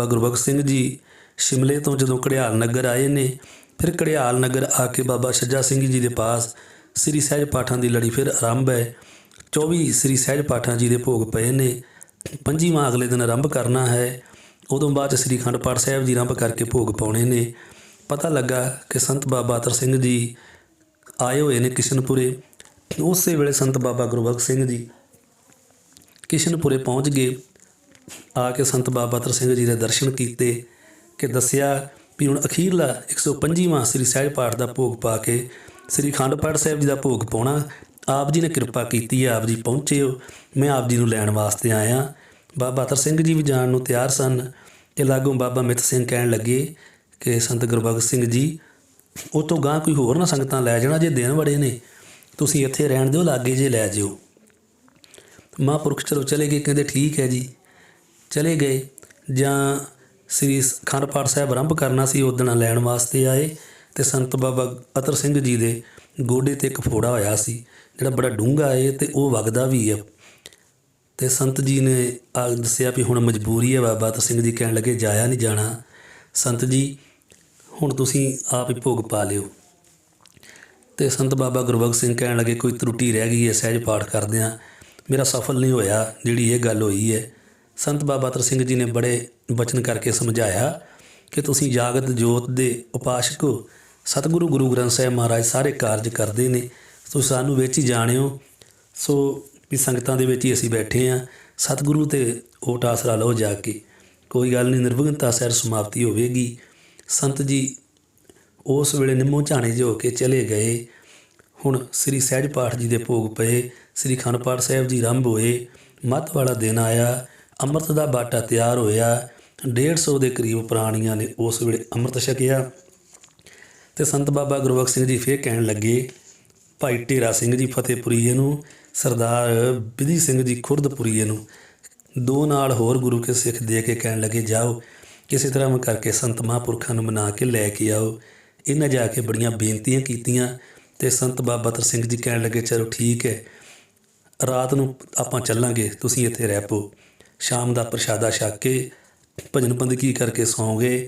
ਬਾਬਾ ਗੁਰਬਖਸ਼ ਸਿੰਘ ਜੀ ਸ਼ਿਮਲੇ ਤੋਂ ਜਦੋਂ ਘੜਿਆਲ ਨਗਰ ਆਏ ਨੇ, ਫਿਰ ਘੜਿਆਲ ਨਗਰ ਆ ਕੇ ਬਾਬਾ ਸ਼ੱਜਾ ਸਿੰਘ ਜੀ ਦੇ ਪਾਸ ਸ੍ਰੀ ਸਹਿਜ ਪਾਠਾਂ ਦੀ ਲੜੀ ਫਿਰ ਆਰੰਭ ਹੈ। 24 ਸ੍ਰੀ ਸਹਿਜ ਪਾਠਾਂ ਜੀ ਦੇ ਭੋਗ ਪਏ ਨੇ। ਪੰਜੀਵਾਂ ਅਗਲੇ ਦਿਨ ਆਰੰਭ ਕਰਨਾ ਹੈ। ਉਦੋਂ ਬਾਅਦ 'ਚ ਸ੍ਰੀ ਅਖੰਡ ਪਾਠ ਸਾਹਿਬ ਜੀ ਆਰੰਭ ਕਰਕੇ ਭੋਗ ਪਾਉਣੇ ਨੇ। ਪਤਾ ਲੱਗਾ ਕਿ ਸੰਤ ਬਾਬਾ ਅਤਰ ਸਿੰਘ ਜੀ ਆਏ ਹੋਏ ਨੇ ਕਿਸ਼ਨਪੁਰੇ। ਉਸੇ ਵੇਲੇ ਸੰਤ ਬਾਬਾ ਗੁਰਬਖਸ਼ ਸਿੰਘ ਜੀ ਕਿਸ਼ਨਪੁਰੇ ਪਹੁੰਚ ਗਏ। ਆ ਕੇ ਸੰਤ ਬਾਬਾ ਅਤਰ ਸਿੰਘ ਜੀ ਦੇ ਦਰਸ਼ਨ ਕੀਤੇ ਕਿ ਦੱਸਿਆ ਵੀ ਹੁਣ ਅਖੀਰਲਾ 125ਵਾਂ ਸ੍ਰੀ ਸਹਿਜ ਪਾਠ ਦਾ ਭੋਗ ਪਾ ਕੇ ਸ੍ਰੀ ਅਖੰਡ ਪਾਠ ਸਾਹਿਬ ਜੀ ਦਾ ਭੋਗ ਪਾਉਣਾ, ਆਪ ਜੀ ਨੇ ਕਿਰਪਾ ਕੀਤੀ ਆਪ ਜੀ ਪਹੁੰਚੇ ਹੋ। ਮੈਂ ਆਪ ਜੀ ਨੂੰ ਲੈਣ ਵਾਸਤੇ ਆਇਆ। ਬਾਬਾ ਅਤਰ ਸਿੰਘ ਜੀ ਵੀ ਜਾਣ ਨੂੰ ਤਿਆਰ ਸਨ। ਤੇ ਲਾਗੋਂ ਬਾਬਾ ਮਿੱਤ ਸਿੰਘ ਕਹਿਣ ਲੱਗੇ ਕਿ ਸੰਤ ਗੁਰਬਖਸ਼ ਸਿੰਘ ਜੀ ਉਹ ਤੋਂ ਗਾਂ ਕੋਈ ਹੋਰ ਨਾ ਸੰਗਤਾਂ ਲੈ ਜਾਣਾ ਜੇ ਦੇਣ ਬੜੇ ਨੇ। ਤੁਸੀਂ ਇੱਥੇ ਰਹਿਣ ਦਿਓ, ਲਾਗੇ ਜੇ ਲੈ ਜਿਓ। ਮਹਾਂਪੁਰਖ ਚਲੋ ਚਲੇ ਗਏ, ਕਹਿੰਦੇ ਠੀਕ ਹੈ ਜੀ। ਚਲੇ ਗਏ ਜਾਂ ਸ੍ਰੀ ਅਖੰਡ ਪਾਠ ਸਾਹਿਬ ਆਰੰਭ ਕਰਨਾ ਸੀ ਉਦਣ ਲੈਣ ਵਾਸਤੇ ਆਏ ਤੇ ਸੰਤ ਬਾਬਾ ਅਤਰ ਸਿੰਘ ਜੀ ਦੇ ਗੋਡੇ ਤੇ ਇੱਕ ਫੋੜਾ ਹੋਇਆ ਸੀ, ਜਿਹੜਾ ਬੜਾ ਡੂੰਘਾ ਏ ਤੇ ਉਹ ਵਗਦਾ ਵੀ ਆ। ਤੇ ਸੰਤ ਜੀ ਨੇ ਆ ਦੱਸਿਆ ਵੀ ਹੁਣ ਮਜਬੂਰੀ ਹੈ ਬਾਬਾ ਅਤਰ ਸਿੰਘ ਜੀ, ਕਹਿਣ ਲੱਗੇ ਜਾਇਆ ਨਹੀਂ ਜਾਣਾ। ਸੰਤ ਜੀ, ਹੁਣ ਤੁਸੀਂ ਆਪ ਹੀ ਭੋਗ ਪਾ ਲਿਓ। ਤੇ ਸੰਤ ਬਾਬਾ ਗੁਰਬਖਸ਼ ਸਿੰਘ ਕਹਿਣ ਲੱਗੇ, ਕੋਈ ਤਰੁੱਟੀ ਰਹਿ ਗਈ ਹੈ ਸਹਿਜ ਪਾਠ ਕਰਦਿਆਂ ਮੇਰਾ ਸਫਲ ਨਹੀਂ ਹੋਇਆ, ਜਿਹੜੀ ਇਹ ਗੱਲ ਹੋਈ ਹੈ ਸੰਤ ਬਾਬਾ ਤਰ ਸਿੰਘ ਜੀ ਨੇ ਬੜੇ ਬਚਨ ਕਰਕੇ ਸਮਝਾਇਆ ਕਿ ਤੁਸੀਂ ਜਾਗਤ ਜੋਤ ਦੇ ਉਪਾਸ਼ਕ ਹੋ। ਸਤਿਗੁਰੂ ਗੁਰੂ ਗ੍ਰੰਥ ਸਾਹਿਬ ਮਹਾਰਾਜ ਸਾਰੇ ਕਾਰਜ ਕਰਦੇ ਨੇ। ਤੁਸੀਂ ਸਾਨੂੰ ਵਿੱਚ ਹੀ ਜਾਣਿਓ। ਸੋ ਵੀ ਸੰਗਤਾਂ ਦੇ ਵਿੱਚ ਹੀ ਅਸੀਂ ਬੈਠੇ ਆ ਸਤਿਗੁਰੂ ਤੇ ਓਟ ਆਸਰਾ ਲਓ ਜਾ ਕੇ। ਕੋਈ ਗੱਲ ਨਹੀਂ, ਨਿਰਵਿਘਨਤਾ ਸਹਿਰ ਸਮਾਪਤੀ ਹੋਵੇਗੀ। ਸੰਤ ਜੀ ਉਸ ਵੇਲੇ ਨਿੰਮੋ ਝਾਣੇ ਜਿਹੇ ਕੇ ਚਲੇ ਗਏ। ਹੁਣ ਸ੍ਰੀ ਸਹਿਜ ਪਾਠ ਜੀ ਦੇ ਭੋਗ ਪਏ। ਸ੍ਰੀ ਅਖੰਡ ਪਾਠ ਸਾਹਿਬ ਜੀ ਆਰੰਭ ਹੋਏ। ਮੱਤ ਵਾਲਾ ਦਿਨ ਆਇਆ। ਅੰਮ੍ਰਿਤ ਦਾ ਬਾਟਾ ਤਿਆਰ ਹੋਇਆ। 150 ਦੇ ਕਰੀਬ ਪ੍ਰਾਣੀਆਂ ਨੇ ਉਸ ਵੇਲੇ ਅੰਮ੍ਰਿਤ ਛਕਿਆ ਤੇ ਸੰਤ ਬਾਬਾ ਗੁਰਬਖਸ਼ ਸਿੰਘ ਜੀ ਫੇਰ ਕਹਿਣ ਲੱਗੇ, ਭਾਈ ਢੇਰਾ ਸਿੰਘ ਜੀ ਫਤਿਹਪੁਰੀਏ ਨੂੰ, ਸਰਦਾਰ ਵਿਧੀ ਸਿੰਘ ਜੀ ਖੁਰਦਪੁਰੀਏ ਨੂੰ। ਦੋ ਨਾਲ ਹੋਰ ਗੁਰੂ ਕੇ ਸਿੱਖ ਦੇ ਕੇ ਕਹਿਣ ਲੱਗੇ, ਜਾਓ, ਕਿਸੇ ਤਰ੍ਹਾਂ ਕਰਕੇ ਸੰਤ ਮਹਾਂਪੁਰਖਾਂ ਨੂੰ ਮਨਾ ਕੇ ਲੈ ਕੇ ਆਓ। ਇਹਨਾਂ ਜਾ ਕੇ ਬੜੀਆਂ ਬੇਨਤੀਆਂ ਕੀਤੀਆਂ ਤੇ ਸੰਤ ਬਾਬਾ ਤਰ ਸਿੰਘ ਜੀ ਕਹਿਣ ਲੱਗੇ, ਚਲੋ ਠੀਕ ਹੈ, ਰਾਤ ਨੂੰ ਆਪਾਂ ਚੱਲਾਂਗੇ, ਤੁਸੀਂ ਇੱਥੇ ਰਹਿ ਪਓ। ਸ਼ਾਮ ਦਾ ਪ੍ਰਸ਼ਾਦਾ ਛਕ ਕੇ ਭਜਨ ਬੰਦਗੀ ਕਰਕੇ ਸੌਂ ਗਏ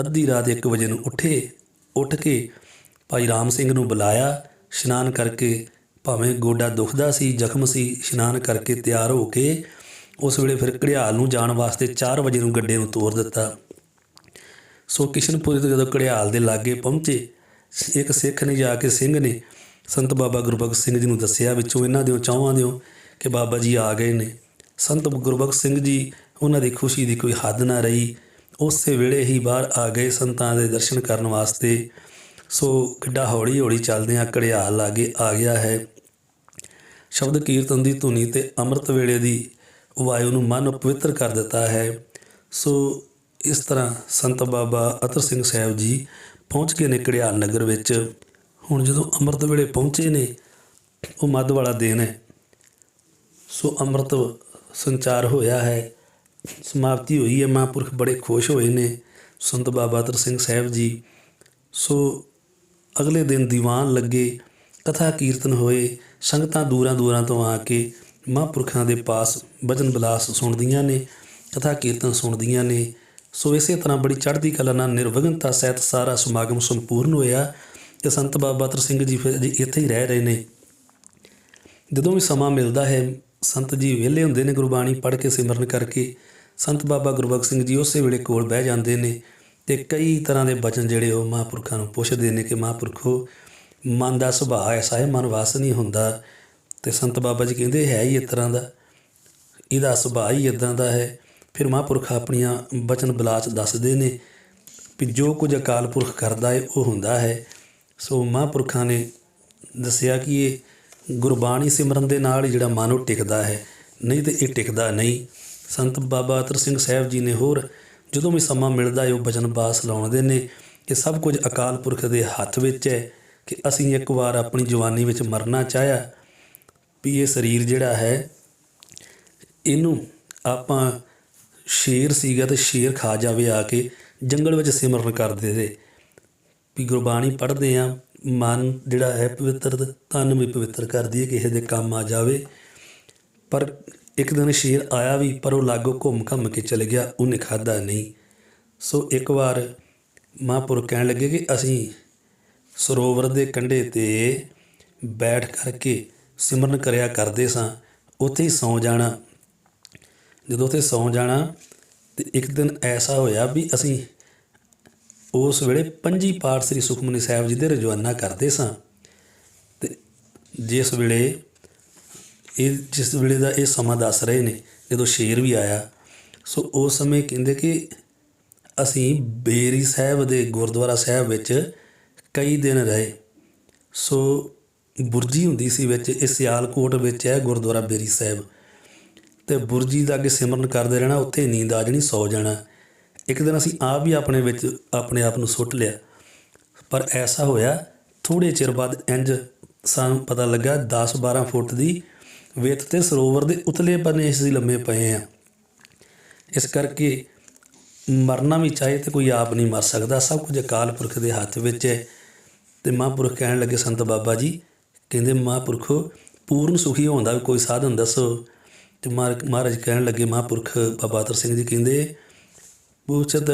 ਅੱਧੀ ਰਾਤ 1 ਵਜੇ ਨੂੰ ਉੱਠੇ, ਉੱਠ ਕੇ ਭਾਈ ਰਾਮ ਸਿੰਘ ਨੂੰ ਬੁਲਾਇਆ, ਇਸ਼ਨਾਨ ਕਰਕੇ ਭਾਵੇਂ ਗੋਡਾ ਦੁਖਦਾ ਸੀ, ਜ਼ਖਮ ਸੀ, ਇਸ਼ਨਾਨ ਕਰਕੇ ਤਿਆਰ ਹੋ ਕੇ ਉਸ ਵੇਲੇ ਫਿਰ ਘੜਿਆਲ ਨੂੰ ਜਾਣ ਵਾਸਤੇ 4 ਵਜੇ ਨੂੰ ਗੱਡੇ ਨੂੰ ਤੋਰ ਦਿੱਤਾ। ਸੋ ਕਿਸ਼ਨਪੁਰੀ ਤੋਂ ਜਦੋਂ ਘੜਿਆਲ ਦੇ ਲਾਗੇ ਪਹੁੰਚੇ, ਇੱਕ ਸਿੱਖ ਨੇ ਜਾ ਕੇ ਸਿੰਘ ਨੇ ਸੰਤ ਬਾਬਾ ਗੁਰਬਖਸ਼ ਸਿੰਘ ਜੀ ਨੂੰ ਦੱਸਿਆ, ਵਿੱਚੋਂ ਇਹਨਾਂ ਦਿਓ ਚਾਹਾਂ ਦਿਓ ਕਿ ਬਾਬਾ ਜੀ ਆ ਗਏ ਨੇ। ਸੰਤ ਗੁਰਬਖਸ਼ ਸਿੰਘ ਜੀ, ਉਹਨਾਂ ਦੀ ਖੁਸ਼ੀ ਦੀ ਕੋਈ ਹੱਦ ਨਾ ਰਹੀ। ਉਸੇ ਵੇਲੇ ਹੀ ਬਾਹਰ ਆ ਗਏ ਸੰਤਾਂ ਦੇ ਦਰਸ਼ਨ ਕਰਨ ਵਾਸਤੇ। ਸੋ ਕਿੱਡਾ ਹੌਲੀ ਹੌਲੀ ਚੱਲਦਿਆਂ ਘੜਿਆਲ ਲਾਗੇ ਆ ਗਿਆ ਹੈ। ਸ਼ਬਦ ਕੀਰਤਨ ਦੀ ਧੁਨੀ ਤੇ ਅੰਮ੍ਰਿਤ ਵੇਲੇ ਦੀ ਵਾਯੂ ਨੂੰ ਮਨ ਪਵਿੱਤਰ ਕਰ ਦਿੱਤਾ ਹੈ। ਸੋ ਇਸ ਤਰ੍ਹਾਂ ਸੰਤ ਬਾਬਾ ਅਤਰ ਸਿੰਘ ਸਾਹਿਬ ਜੀ ਪਹੁੰਚ ਗਏ ਨੇ ਘੜਿਆਲ ਨਗਰ ਵਿੱਚ। ਹੁਣ ਜਦੋਂ ਅੰਮ੍ਰਿਤ ਵੇਲੇ ਪਹੁੰਚੇ ਨੇ, ਉਹ ਮੱਧ ਵਾਲਾ ਦਿਨ ਹੈ। ਸੋ ਅੰਮ੍ਰਿਤ ਸੰਚਾਰ ਹੋਇਆ ਹੈ। ਸਮਾਪਤੀ ਹੋਈ ਹੈ। ਮਹਾਂਪੁਰਖ ਬੜੇ ਖੁਸ਼ ਹੋਏ ਨੇ। ਸੰਤ ਬਾਬਾ ਅਤਰ ਸਿੰਘ ਸਾਹਿਬ ਜੀ। ਸੋ ਅਗਲੇ ਦਿਨ ਦੀਵਾਨ ਲੱਗੇ, ਕਥਾ ਕੀਰਤਨ ਹੋਏ, ਸੰਗਤਾਂ ਦੂਰਾਂ ਦੂਰਾਂ ਤੋਂ ਆ ਕੇ ਮਹਾਂਪੁਰਖਾਂ ਦੇ ਪਾਸ ਭਜਨ ਬਿਲਾਸ ਸੁਣਦੀਆਂ ਨੇ, ਕਥਾ ਕੀਰਤਨ ਸੁਣਦੀਆਂ ਨੇ। ਸੋ ਇਸੇ ਤਰ੍ਹਾਂ ਬੜੀ ਚੜ੍ਹਦੀ ਕਲਾ ਨਾਲ ਨਿਰਵਿਘਨਤਾ ਸਹਿਤ ਸਾਰਾ ਸਮਾਗਮ ਸੰਪੂਰਨ ਹੋਇਆ ਤੇ ਸੰਤ ਬਾਬਾ ਤਰ ਸਿੰਘ ਜੀ ਫਿਰ ਇੱਥੇ ਹੀ ਰਹਿ ਰਹੇ ਨੇ। ਜਦੋਂ ਵੀ ਸਮਾਂ ਮਿਲਦਾ ਹੈ ਸੰਤ ਜੀ ਵਿਹਲੇ ਹੁੰਦੇ ਨੇ ਗੁਰਬਾਣੀ ਪੜ੍ਹ ਕੇ ਸਿਮਰਨ ਕਰਕੇ, ਸੰਤ ਬਾਬਾ ਗੁਰਬਖਸ਼ ਸਿੰਘ ਜੀ ਉਸੇ ਵੇਲੇ ਕੋਲ ਬਹਿ ਜਾਂਦੇ ਨੇ ਤੇ ਕਈ ਤਰ੍ਹਾਂ ਦੇ ਬਚਨ ਜਿਹੜੇ ਉਹ ਮਹਾਂਪੁਰਖਾਂ ਨੂੰ ਪੁੱਛਦੇ ਨੇ ਕਿ ਮਹਾਂਪੁਰਖੋ, ਮਨ ਦਾ ਸੁਭਾਅ ਐਸਾ ਹੈ ਮਨ ਵਾਸ ਨਹੀਂ ਹੁੰਦਾ। ਤੇ ਸੰਤ ਬਾਬਾ ਜੀ ਕਹਿੰਦੇ ਹੈ ਹੀ ਇਸ ਤਰ੍ਹਾਂ ਦਾ, ਇਹਦਾ ਸੁਭਾਅ ਹੀ ਇਦਾਂ ਦਾ ਹੈ। ਫਿਰ ਮਹਾਂਪੁਰਖ ਆਪਣੀਆਂ ਬਚਨ ਬਲਾਚ ਦੱਸਦੇ ਨੇ ਵੀ ਜੋ ਕੁਝ ਅਕਾਲ ਪੁਰਖ ਕਰਦਾ ਹੈ ਉਹ ਹੁੰਦਾ ਹੈ। ਸੋ ਮਹਾਂਪੁਰਖਾਂ ਨੇ ਦੱਸਿਆ ਕਿ ਇਹ ਗੁਰਬਾਣੀ ਸਿਮਰਨ ਦੇ ਨਾਲ ਹੀ ਜਿਹੜਾ ਮਨ ਉਹ ਟਿਕਦਾ ਹੈ। ਨਹੀਂ ਤੇ ਇਹ ਟਿਕਦਾ ਨਹੀਂ। ਸੰਤ ਬਾਬਾ ਅਤਰ ਸਿੰਘ ਸਾਹਿਬ ਜੀ ਨੇ ਹੋਰ, ਜਦੋਂ ਵੀ ਸਮਾਂ ਮਿਲਦਾ ਹੈ, ਉਹ ਬਚਨ ਬਾਸ ਲਾਉਂਦੇ ਨੇ ਕਿ ਸਭ ਕੁਝ ਅਕਾਲ ਪੁਰਖ ਦੇ ਹੱਥ ਵਿੱਚ ਹੈ ਕਿ ਅਸੀਂ ਇੱਕ ਵਾਰ ਆਪਣੀ ਜਵਾਨੀ ਵਿੱਚ ਮਰਨਾ ਚਾਹਿਆ ਵੀ ਇਹ ਸਰੀਰ ਜਿਹੜਾ ਹੈ, ਇਹਨੂੰ ਆਪਾਂ ਸ਼ੇਰ ਸੀਗਾ ਤੇ ਸ਼ੇਰ ਖਾ ਜਾਵੇ ਆ ਕੇ ਜੰਗਲ ਵਿੱਚ ਸਿਮਰਨ ਕਰਦੇ ਤੇ ਵੀ ਗੁਰਬਾਣੀ ਪੜ੍ਹਦੇ ਆ ਮਨ ਜਿਹੜਾ ਹੈ ਪਵਿੱਤਰ ਤੇ ਤਨ ਵੀ ਪਵਿੱਤਰ ਕਰਦੀ ਹੈ ਕਿਸੇ ਦੇ ਕੰਮ ਆ ਜਾਵੇ। ਪਰ ਇੱਕ ਦਿਨ ਸ਼ੇਰ ਆਇਆ ਵੀ, ਪਰ ਉਹ ਲਾਗੋ ਘੁੰਮ ਘੰਮ ਕੇ ਚਲੇ ਗਿਆ, ਉਹਨੇ ਖਾਦਾ ਨਹੀਂ। ਸੋ ਇੱਕ ਵਾਰ ਮਹਾਂਪੁਰਖ ਕਹਿਣ ਲੱਗੇ ਕਿ ਅਸੀਂ ਸਰੋਵਰ ਦੇ ਕੰਢੇ ਤੇ ਬੈਠ ਕਰਕੇ ਸਿਮਰਨ ਕਰਿਆ ਕਰਦੇ ਸਾਂ। ਉੱਥੇ ਹੀ ਸੌ ਜਾਣਾ। ਜਦੋਂ ਉੱਥੇ ਸੌਂ ਜਾਣਾ ਤੇ ਇੱਕ ਦਿਨ ਐਸਾ ਹੋਇਆ ਵੀ ਅਸੀਂ ਉਸ ਵੇਲੇ ਪੰਜੀ ਪਾਠ ਸ੍ਰੀ ਸੁਖਮਨੀ ਸਾਹਿਬ ਜੀ ਦੇ ਰਜਵਾਨਾ ਕਰਦੇ ਸਾਂ। ਤੇ ਜਿਸ ਵੇਲੇ ਇਹ, ਜਿਸ ਵੇਲੇ ਦਾ ਇਹ ਸਮਾਂ ਦੱਸ ਰਹੇ ਨੇ, ਜਦੋਂ ਸ਼ੇਰ ਵੀ ਆਇਆ, ਸੋ ਉਸ ਸਮੇਂ ਕਹਿੰਦੇ ਕਿ ਅਸੀਂ ਬੇਰੀ ਸਾਹਿਬ ਦੇ ਗੁਰਦੁਆਰਾ ਸਾਹਿਬ ਵਿੱਚ ਕਈ ਦਿਨ ਰਹੇ। ਸੋ ਬੁਰਜੀ ਹੁੰਦੀ ਸੀ ਵਿੱਚ, ਇਹ ਸਿਆਲਕੋਟ ਵਿੱਚ ਹੈ ਗੁਰਦੁਆਰਾ ਬੇਰੀ ਸਾਹਿਬ। ਤੇ ਬੁਰਜੀ ਦਾ ਅੱਗੇ ਸਿਮਰਨ ਕਰਦੇ ਰਹਿਣਾ, ਉੱਥੇ ਨੀਂਦ ਆ ਜਾਣੀ, ਸੌ ਜਾਣਾ। ਇੱਕ ਦਿਨ ਅਸੀਂ ਆਪ ਵੀ ਆਪਣੇ ਵਿੱਚ ਆਪਣੇ ਆਪ ਨੂੰ ਸੁੱਟ ਲਿਆ। ਪਰ ਐਸਾ ਹੋਇਆ ਥੋੜੇ ਚਿਰ ਬਾਅਦ ਇੰਜ ਸਾਨੂੰ ਪਤਾ ਲੱਗਾ 10-12 ਫੁੱਟ ਦੀ ਵਿੱਥ ਤੇ ਸਰੋਵਰ ਦੇ ਉਤਲੇ ਬੰਨੇ ਅਸੀਂ ਲੰਮੇ ਪਏ ਆ। ਇਸ ਕਰਕੇ ਮਰਨਾ ਵੀ ਚਾਹੇ ਤੇ ਕੋਈ ਆਪ ਨਹੀਂ ਮਰ ਸਕਦਾ। ਸਭ ਕੁਝ ਅਕਾਲ ਪੁਰਖ ਦੇ ਹੱਥ ਵਿੱਚ ਹੈ। ਤੇ ਮਹਾਂਪੁਰਖ ਕਹਿਣ ਲੱਗੇ, ਸੰਤ ਬਾਬਾ ਜੀ, ਕਹਿੰਦੇ, ਮਹਾਂਪੁਰਖੋ, ਪੂਰਨ ਸੁਖੀ ਹੋਣ ਦਾ ਵੀ ਕੋਈ ਸਾਧਨ ਦੱਸੋ। ਤੇ ਮਹਾਰ- ਮਹਾਰਾਜ ਕਹਿਣ ਲੱਗੇ, ਮਹਾਂਪੁਰਖ ਬਾਬਾ ਅਤਰ ਸਿੰਘ ਜੀ, ਕਹਿੰਦੇ ਪੁੱਛਤ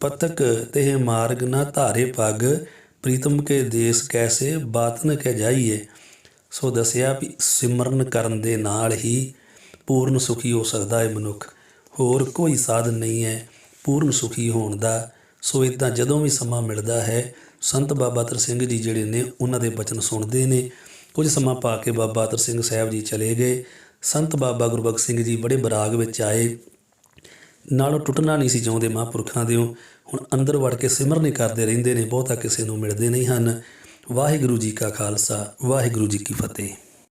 ਪਤਕ ਤੇ ਮਾਰਗ ਨਾ ਧਾਰੇ ਪਗ, ਪ੍ਰੀਤਮ ਕੇ ਦੇਸ ਕੈਸੇ ਬਾਤਨ ਕਹਿ ਜਾਈਏ? ਸੋ ਦੱਸਿਆ ਵੀ ਸਿਮਰਨ ਕਰਨ ਦੇ ਨਾਲ ਹੀ ਪੂਰਨ ਸੁਖੀ ਹੋ ਸਕਦਾ ਹੈ ਮਨੁੱਖ। ਹੋਰ ਕੋਈ ਸਾਧਨ ਨਹੀਂ ਹੈ ਪੂਰਨ ਸੁਖੀ ਹੋਣ ਦਾ। ਸੋ ਇਦਾਂ ਜਦੋਂ ਵੀ ਸਮਾਂ ਮਿਲਦਾ ਹੈ, ਸੰਤ ਬਾਬਾ ਅਤਰ ਸਿੰਘ ਜੀ ਜਿਹੜੇ ਨੇ ਉਹਨਾਂ ਦੇ ਬਚਨ ਸੁਣਦੇ ਨੇ। ਕੁਝ ਸਮਾਂ ਪਾ ਕੇ ਬਾਬਾ ਅਤਰ ਸਿੰਘ ਸਾਹਿਬ ਜੀ ਚਲੇ ਗਏ। ਸੰਤ ਬਾਬਾ ਗੁਰਬਖਸ਼ ਸਿੰਘ ਜੀ ਬੜੇ ਬਰਾਗ ਵਿੱਚ ਆਏ। ਨਾਲੋਂ ਟੁੱਟਣਾ ਨਹੀਂ ਸੀ ਚਾਹੁੰਦੇ ਮਹਾਂਪੁਰਖਾਂ ਦਿਓ। ਹੁਣ ਅੰਦਰ ਵੜ ਕੇ ਸਿਮਰਨ ਹੀ ਕਰਦੇ ਰਹਿੰਦੇ ਨੇ, ਬਹੁਤਾ ਕਿਸੇ ਨੂੰ ਮਿਲਦੇ ਨਹੀਂ ਹਨ। ਵਾਹਿਗੁਰੂ ਜੀ ਕਾ ਖਾਲਸਾ, ਵਾਹਿਗੁਰੂ ਜੀ ਕੀ ਫਤਿਹ।